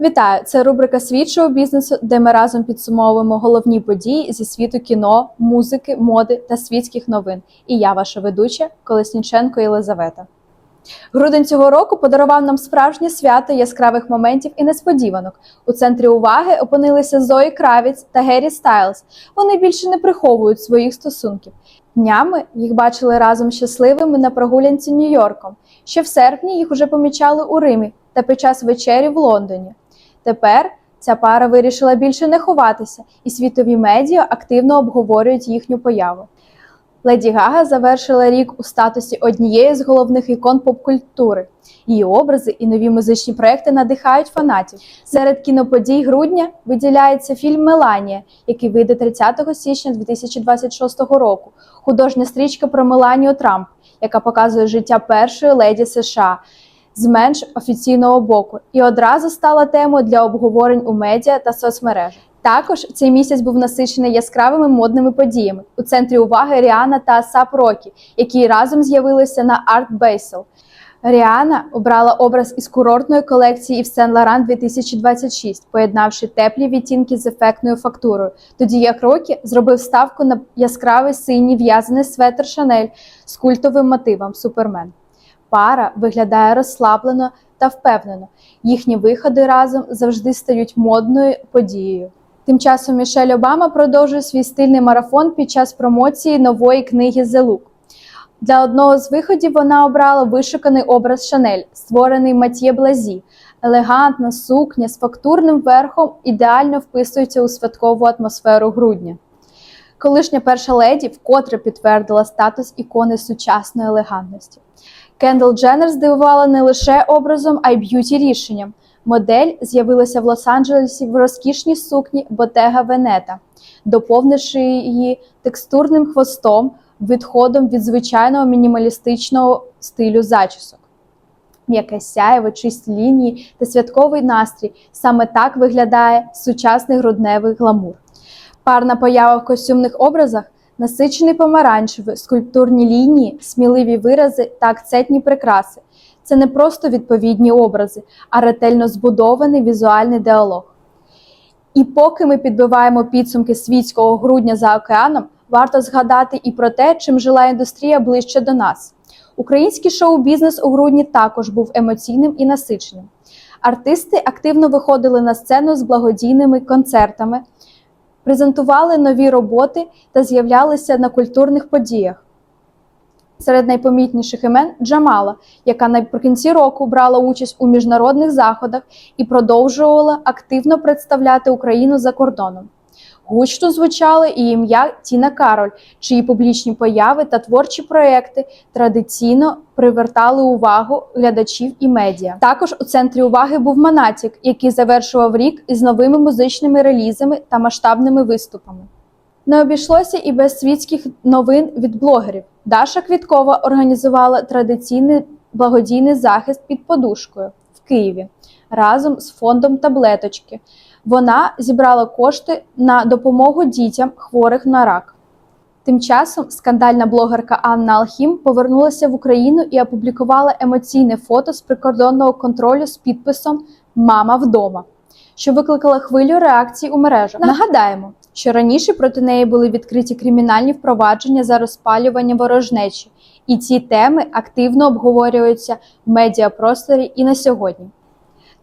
Вітаю! Це рубрика «Світ шоу бізнесу, де ми разом підсумовуємо головні події зі світу кіно, музики, моди та світських новин. І я, ваша ведуча, Колесніченко Єлизавета. Грудень цього року подарував нам справжнє свято яскравих моментів і несподіванок. У центрі уваги опинилися Зої Кравіць та Геррі Стайлз. Вони більше не приховують своїх стосунків. Днями їх бачили разом щасливими на прогулянці Нью-Йорком. Ще в серпні їх уже помічали у Римі та під час вечері в Лондоні. Тепер ця пара вирішила більше не ховатися, і світові медіа активно обговорюють їхню появу. Леді Гага завершила рік у статусі однієї з головних ікон поп-культури. Її образи і нові музичні проекти надихають фанатів. Серед кіноподій грудня виділяється фільм Меланія, який вийде 30 січня 2026 року. Художня стрічка про Меланію Трамп, яка показує життя першої леді США з менш офіційного боку, і одразу стала темою для обговорень у медіа та соцмережах. Також цей місяць був насичений яскравими модними подіями. У центрі уваги Ріана та Асап Рокі, які разом з'явилися на Art Basel. Ріана обрала образ із курортної колекції Yves Saint Laurent 2026, поєднавши теплі відтінки з ефектною фактурою. Тоді як Рокі зробив ставку на яскравий синій в'язаний светр Шанель з культовим мотивом Супермен. Пара виглядає розслаблено та впевнено. Їхні виходи разом завжди стають модною подією. Тим часом Мішель Обама продовжує свій стильний марафон під час промоції нової книги The Look. Для одного з виходів вона обрала вишуканий образ Шанель, створений Матьє Блазі. Елегантна сукня з фактурним верхом ідеально вписується у святкову атмосферу грудня. Колишня перша леді вкотре підтвердила статус ікони сучасної елегантності. Кендал Дженнер здивувала не лише образом, а й б'юті рішенням. Модель з'явилася в Лос-Анджелесі в розкішній сукні Ботега Венета, доповнивши її текстурним хвостом, відходом від звичайного мінімалістичного стилю зачісок. М'яке сяєво, чисті лінії та святковий настрій саме так виглядає сучасний грудневий гламур. Парна поява в костюмних образах насичений помаранчевий, скульптурні лінії, сміливі вирази та акцентні прикраси. Це не просто відповідні образи, а ретельно збудований візуальний діалог. І поки ми підбиваємо підсумки світського грудня за океаном, варто згадати і про те, чим жила індустрія ближче до нас. Український шоу-бізнес у грудні також був емоційним і насиченим. Артисти активно виходили на сцену з благодійними концертами, презентували нові роботи та з'являлися на культурних подіях. Серед найпомітніших імен Джамала, яка наприкінці року брала участь у міжнародних заходах і продовжувала активно представляти Україну за кордоном. Гучно звучало і ім'я Тіна Кароль, чиї публічні появи та творчі проекти традиційно привертали увагу глядачів і медіа. Також у центрі уваги був Манатік, який завершував рік із новими музичними релізами та масштабними виступами. Не обійшлося і без світських новин від блогерів. Даша Квіткова організувала традиційний благодійний захист під подушкою в Києві разом з фондом таблеточки. Вона зібрала кошти на допомогу дітям хворих на рак. Тим часом скандальна блогерка Анна Алхім повернулася в Україну і опублікувала емоційне фото з прикордонного контролю з підписом Мама вдома, що викликала хвилю реакцій у мережах. Нагадаємо, що раніше проти неї були відкриті кримінальні впровадження за розпалювання ворожнечі, і ці теми активно обговорюються в медіапросторі і на сьогодні.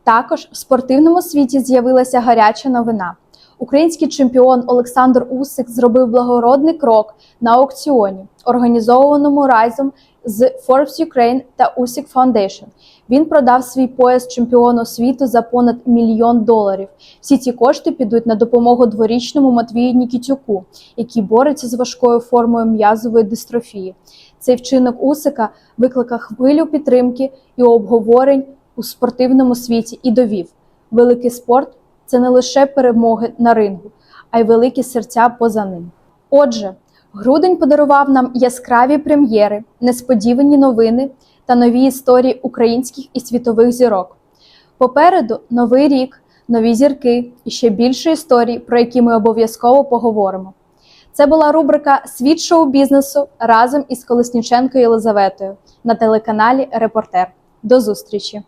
Також в спортивному світі з'явилася гаряча новина. Український чемпіон Олександр Усик зробив благородний крок на аукціоні, організованому разом з Forbes Ukraine та Usyk Foundation. Він продав свій пояс чемпіону світу за понад мільйон доларів. Всі ці кошти підуть на допомогу дворічному Матвію Нікітюку, який бореться з важкою формою м'язової дистрофії. Цей вчинок Усика викликав хвилю підтримки і обговорень у спортивному світі і довів, великий спорт це не лише перемоги на рингу, а й великі серця поза ним. Отже, грудень подарував нам яскраві прем'єри, несподівані новини та нові історії українських і світових зірок. Попереду новий рік, нові зірки і ще більше історій, про які ми обов'язково поговоримо. Це була рубрика Світ шоу бізнесу разом із Колесніченкою Єлизаветою на телеканалі Репортер. До зустрічі!